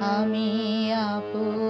আমি আপন